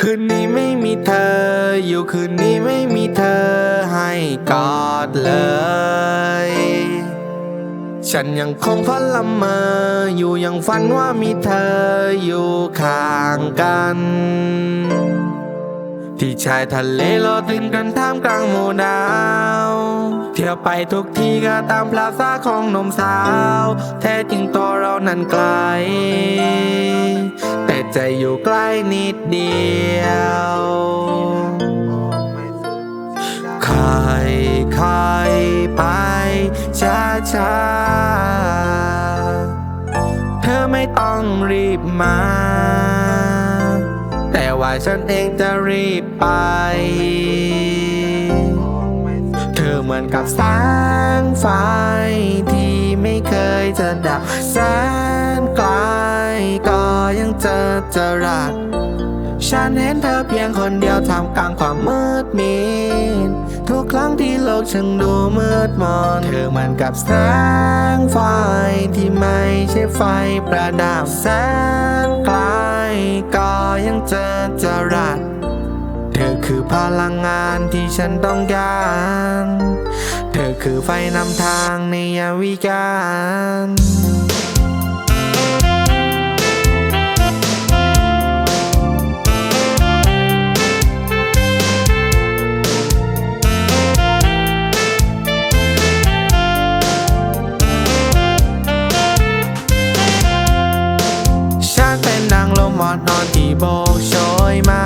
คืนนี้ไม่มีเธอ อยู่คืนนี้ไม่มีเธอให้กอดเลย ฉันยังคงพันละเมออยู่ยังฝันว่ามีเธออยู่ข้างกัน ที่ชายทะเลเราถึงกันท่ามกลางหมู่ดาว เที่ยวไปทุกที่ก็ตามพลาซาของหนมสาว แท้จริงตัวเรานั้นไกล แต่ใจอยู่ใกล้นิดเดียวค่อยค่อยไปช้าช้าเธอไม่ต้องรีบมา แต่ว่าฉันเองจะรีบไป เธอเหมือนกับแสงไฟที่ไม่เคยจะดับแสน จรัสฉันเห็นเธอเพียงคนเดียวท่ามกลางความมืดมิดทุกครั้งที่โลกฉันดูมืดมนเธอมือนกับแสงไฟที่ไม่ใช่ไฟประดับแสนไกลก็ยังเจอจรัสเธอคือพลังงานที่ฉันต้องการ เธอคือไฟนำทางในยามวิการ นอนที่โบกโชยมา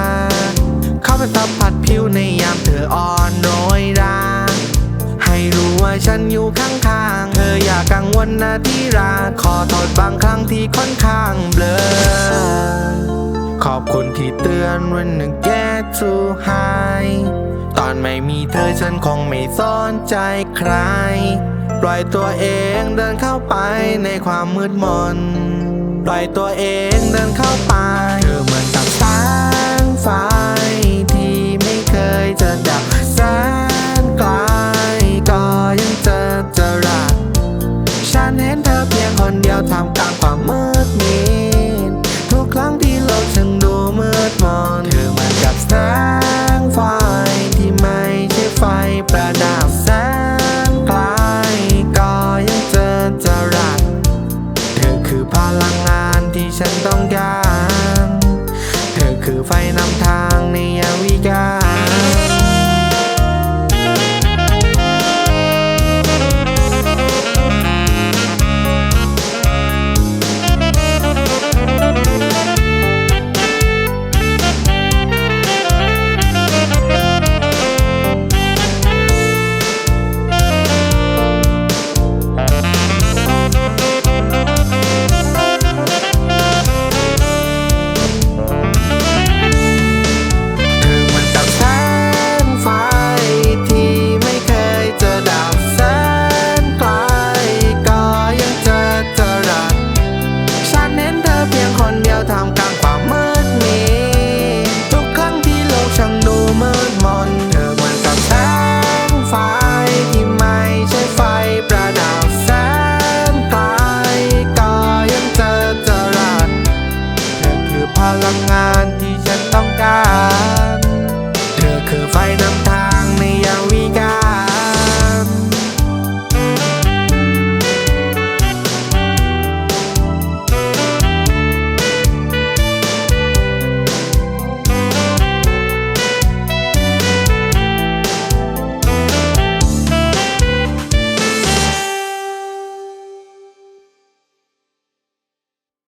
เข้าไปสัมผัสผิวในยามเธออ่อนโรยราให้รู้ว่าฉันอยู่ข้างๆ เธออย่ากังวลนะที่รักขอโทษบางครั้งที่ค่อนข้างเบลอขอบคุณที่เตือน when I get too high ตอนไม่มีเธอฉันคงไม่สนใจใคร ปล่อยตัวเองเดินเข้าไปในความมืดมน ปล่อยตัวเองเดินเข้าไป รัสฉันเห็นเธอเพียงคนเดียวท่ามกลางความมืดมิดทุกครั้งที่โลกฉันดูมืดมนเธอเหมือนกับแสงไฟที่ไม่ใช่ไฟประดับแสนไกลก็ยังเจอจรัสเธอคือพลังงานที่ฉันต้องการ เธอคือไฟนำทางในยามวิการ